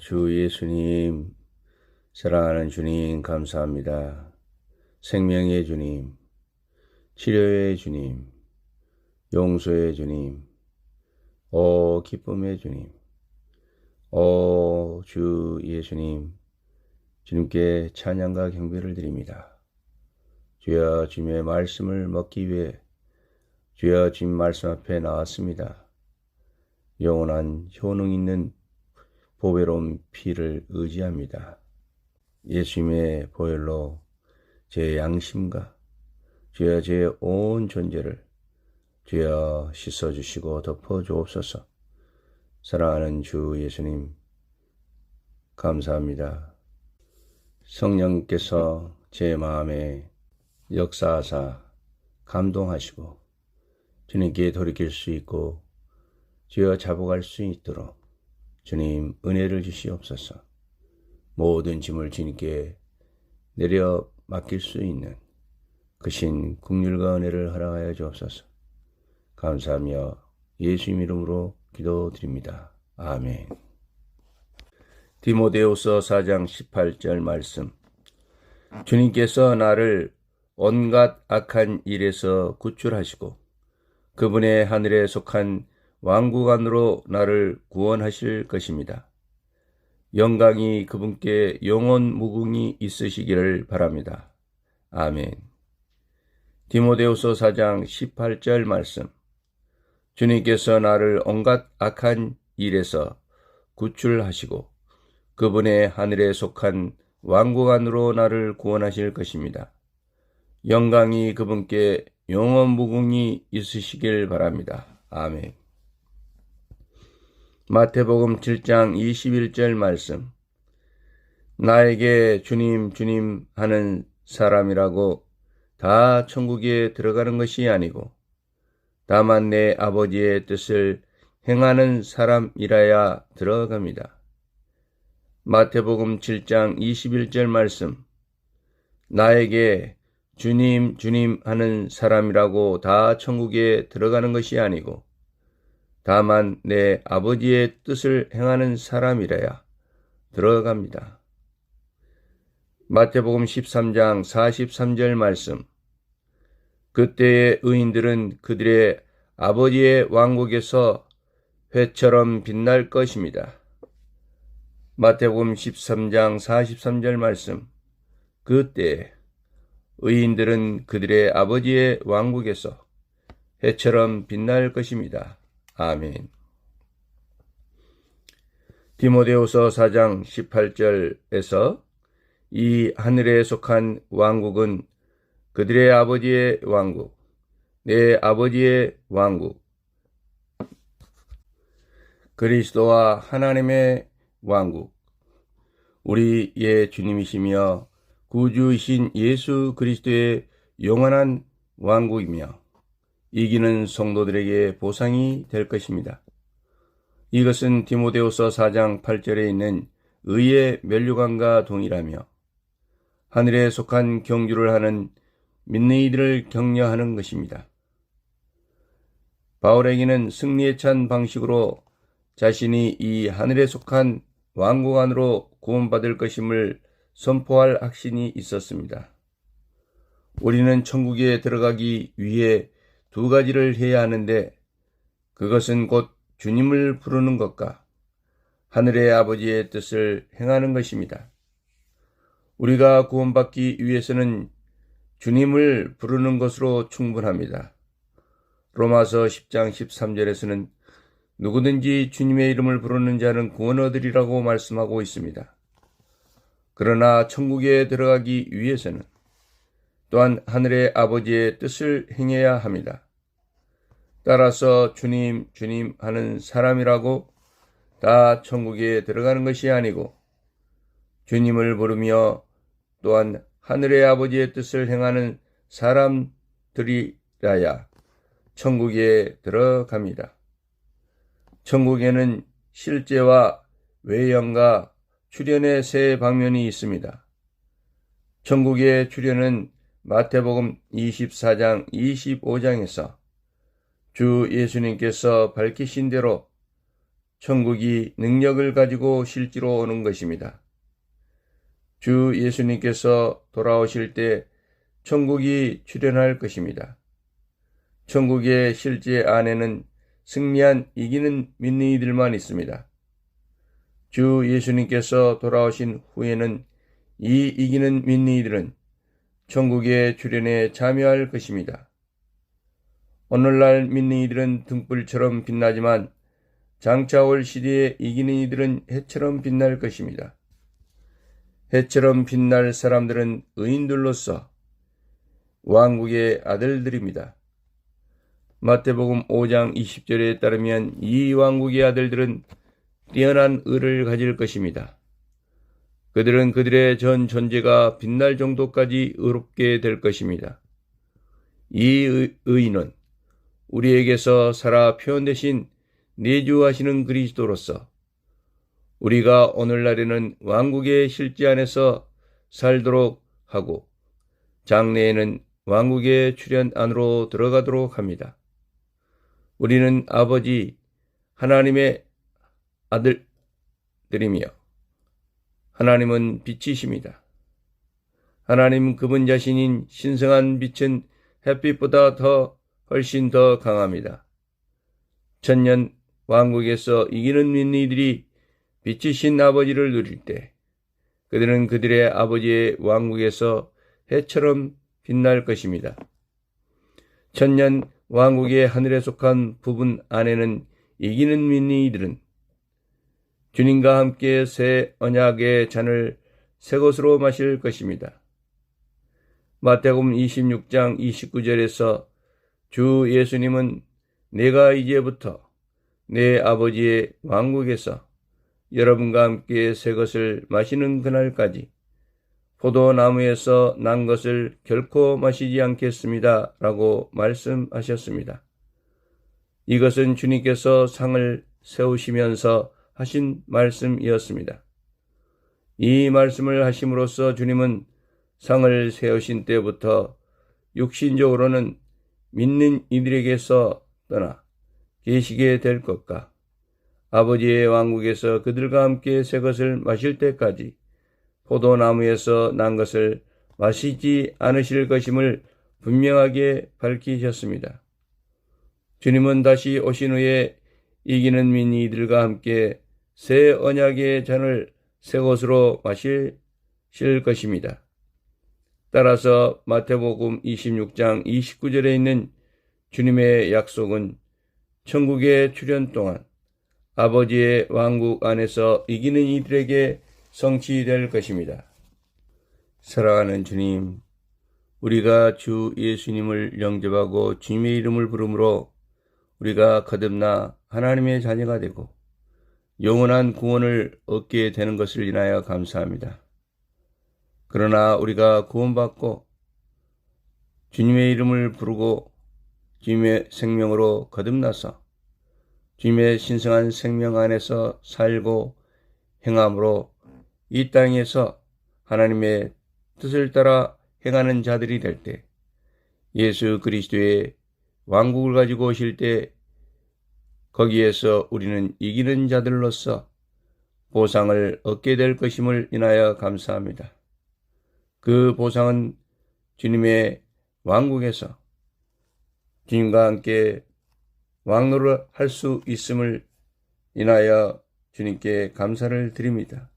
주 예수님, 사랑하는 주님, 감사합니다. 생명의 주님, 치료의 주님, 용서의 주님, 오 기쁨의 주님, 오 주 예수님, 주님께 찬양과 경배를 드립니다. 주여 주님의 말씀을 먹기 위해 주여 주님 말씀 앞에 나왔습니다. 영원한 효능 있는 보배로운 피를 의지합니다. 예수님의 보혈로 제 양심과 주여 제온 존재를 주여 씻어주시고 덮어주옵소서. 사랑하는 주 예수님, 감사합니다. 성령께서 제 마음에 역사하사 감동하시고 주님께 돌이킬 수 있고 주여 잡아갈 수 있도록 주님 은혜를 주시옵소서. 모든 짐을 주님께 내려 맡길 수 있는 그신 국률과 은혜를 허락하여 주옵소서. 감사하며 예수님 이름으로 기도드립니다. 아멘. 디모데후서 4장 18절 말씀. 주님께서 나를 온갖 악한 일에서 구출하시고 그분의 하늘에 속한 왕국 안으로 나를 구원하실 것입니다. 영광이 그분께 영원 무궁이 있으시기를 바랍니다. 아멘. 디모데후서 4장 18절 말씀. 주님께서 나를 온갖 악한 일에서 구출하시고 그분의 하늘에 속한 왕국 안으로 나를 구원하실 것입니다. 영광이 그분께 영원 무궁이 있으시길 바랍니다. 아멘. 마태복음 7장 21절 말씀. 나에게 주님, 주님 하는 사람이라고 다 천국에 들어가는 것이 아니고, 다만 내 아버지의 뜻을 행하는 사람이라야 들어갑니다. 마태복음 7장 21절 말씀. 나에게 주님, 주님 하는 사람이라고 다 천국에 들어가는 것이 아니고, 다만 내 아버지의 뜻을 행하는 사람이라야 들어갑니다. 마태복음 13장 43절 말씀. 그때의 의인들은 그들의 아버지의 왕국에서 회처럼 빛날 것입니다. 마태복음 13장 43절 말씀. 그때 의인들은 그들의 아버지의 왕국에서 해처럼 빛날 것입니다. 아멘. 디모데후서 4장 18절에서 이 하늘에 속한 왕국은 그들의 아버지의 왕국, 내 아버지의 왕국, 그리스도와 하나님의 왕국, 우리의 주님이시며 구주이신 예수 그리스도의 영원한 왕국이며 이기는 성도들에게 보상이 될 것입니다. 이것은 디모데후서 4장 8절에 있는 의의 멸류관과 동일하며 하늘에 속한 경주를 하는 믿는 이들을 격려하는 것입니다. 바울에게는 승리에 찬 방식으로 자신이 이 하늘에 속한 왕국 안으로 구원받을 것임을 선포할 확신이 있었습니다. 우리는 천국에 들어가기 위해 두 가지를 해야 하는데 그것은 곧 주님을 부르는 것과 하늘의 아버지의 뜻을 행하는 것입니다. 우리가 구원받기 위해서는 주님을 부르는 것으로 충분합니다. 로마서 10장 13절에서는 누구든지 주님의 이름을 부르는 자는 구원 얻으리라고 말씀하고 있습니다. 그러나 천국에 들어가기 위해서는 또한 하늘의 아버지의 뜻을 행해야 합니다. 따라서 주님, 주님 하는 사람이라고 다 천국에 들어가는 것이 아니고 주님을 부르며 또한 하늘의 아버지의 뜻을 행하는 사람들이라야 천국에 들어갑니다. 천국에는 실제와 외형과 출현의 세 방면이 있습니다. 천국의 출현은 마태복음 24장 25장에서 주 예수님께서 밝히신 대로 천국이 능력을 가지고 실제로 오는 것입니다. 주 예수님께서 돌아오실 때 천국이 출현할 것입니다. 천국의 실제 안에는 승리한 이기는 믿는 이들만 있습니다. 주 예수님께서 돌아오신 후에는 이 이기는 믿는 이들은 천국의 출현에 참여할 것입니다. 오늘날 믿는 이들은 등불처럼 빛나지만 장차 올 시대에 이기는 이들은 해처럼 빛날 것입니다. 해처럼 빛날 사람들은 의인들로서 왕국의 아들들입니다. 마태복음 5장 20절에 따르면 이 왕국의 아들들은 뛰어난 의를 가질 것입니다. 그들은 그들의 전 존재가 빛날 정도까지 의롭게 될 것입니다. 이 의인은 우리에게서 살아 표현되신 내주하시는 그리스도로서 우리가 오늘날에는 왕국의 실제 안에서 살도록 하고 장래에는 왕국의 출현 안으로 들어가도록 합니다. 우리는 아버지 하나님의 아들들이며 하나님은 빛이십니다. 하나님 그분 자신인 신성한 빛은 햇빛보다 더 훨씬 더 강합니다. 천년 왕국에서 이기는 민니들이 빛이신 아버지를 누릴 때 그들은 그들의 아버지의 왕국에서 해처럼 빛날 것입니다. 천년 왕국의 하늘에 속한 부분 안에는 이기는 민니들은 주님과 함께 새 언약의 잔을 새 것으로 마실 것입니다. 마태복음 26장 29절에서 주 예수님은 내가 이제부터 내 아버지의 왕국에서 여러분과 함께 새 것을 마시는 그날까지 포도나무에서 난 것을 결코 마시지 않겠습니다. 라고 말씀하셨습니다. 이것은 주님께서 상을 세우시면서 하신 말씀이었습니다. 이 말씀을 하심으로써 주님은 상을 세우신 때부터 육신적으로는 믿는 이들에게서 떠나 계시게 될 것과 아버지의 왕국에서 그들과 함께 새 것을 마실 때까지 포도나무에서 난 것을 마시지 않으실 것임을 분명하게 밝히셨습니다. 주님은 다시 오신 후에 이기는 민이들과 함께 새 언약의 잔을 새 것으로 마실 것입니다. 따라서 마태복음 26장 29절에 있는 주님의 약속은 천국의 출현 동안 아버지의 왕국 안에서 이기는 이들에게 성취될 것입니다. 사랑하는 주님, 우리가 주 예수님을 영접하고 주님의 이름을 부름으로 우리가 거듭나 하나님의 자녀가 되고 영원한 구원을 얻게 되는 것을 인하여 감사합니다. 그러나 우리가 구원받고 주님의 이름을 부르고 주님의 생명으로 거듭나서 주님의 신성한 생명 안에서 살고 행함으로 이 땅에서 하나님의 뜻을 따라 행하는 자들이 될 때 예수 그리스도의 왕국을 가지고 오실 때 거기에서 우리는 이기는 자들로서 보상을 얻게 될 것임을 인하여 감사합니다. 그 보상은 주님의 왕국에서 주님과 함께 왕노를 할 수 있음을 인하여 주님께 감사를 드립니다.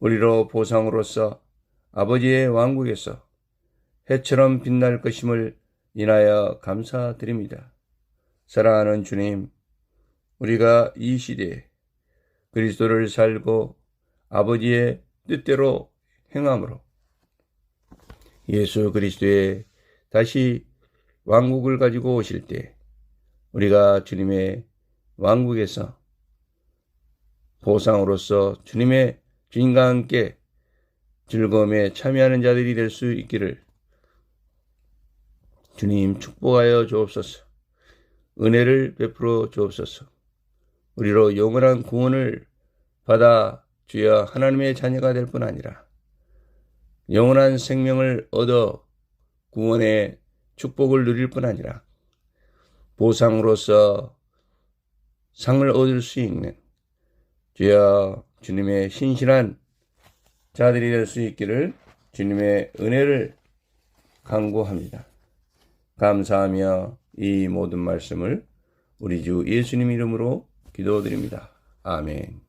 우리로 보상으로서 아버지의 왕국에서 해처럼 빛날 것임을 인하여 감사드립니다. 사랑하는 주님, 우리가 이 시대에 그리스도를 살고 아버지의 뜻대로 행함으로 예수 그리스도의 다시 왕국을 가지고 오실 때 우리가 주님의 왕국에서 보상으로서 주님의 주님과 함께 즐거움에 참여하는 자들이 될 수 있기를 주님 축복하여 주옵소서. 은혜를 베풀어 주옵소서. 우리로 영원한 구원을 받아 주여 하나님의 자녀가 될 뿐 아니라 영원한 생명을 얻어 구원의 축복을 누릴 뿐 아니라 보상으로서 상을 얻을 수 있는 주여 주님의 신실한 자들이 될 수 있기를 주님의 은혜를 간구합니다. 감사하며 이 모든 말씀을 우리 주 예수님 이름으로 기도드립니다. 아멘.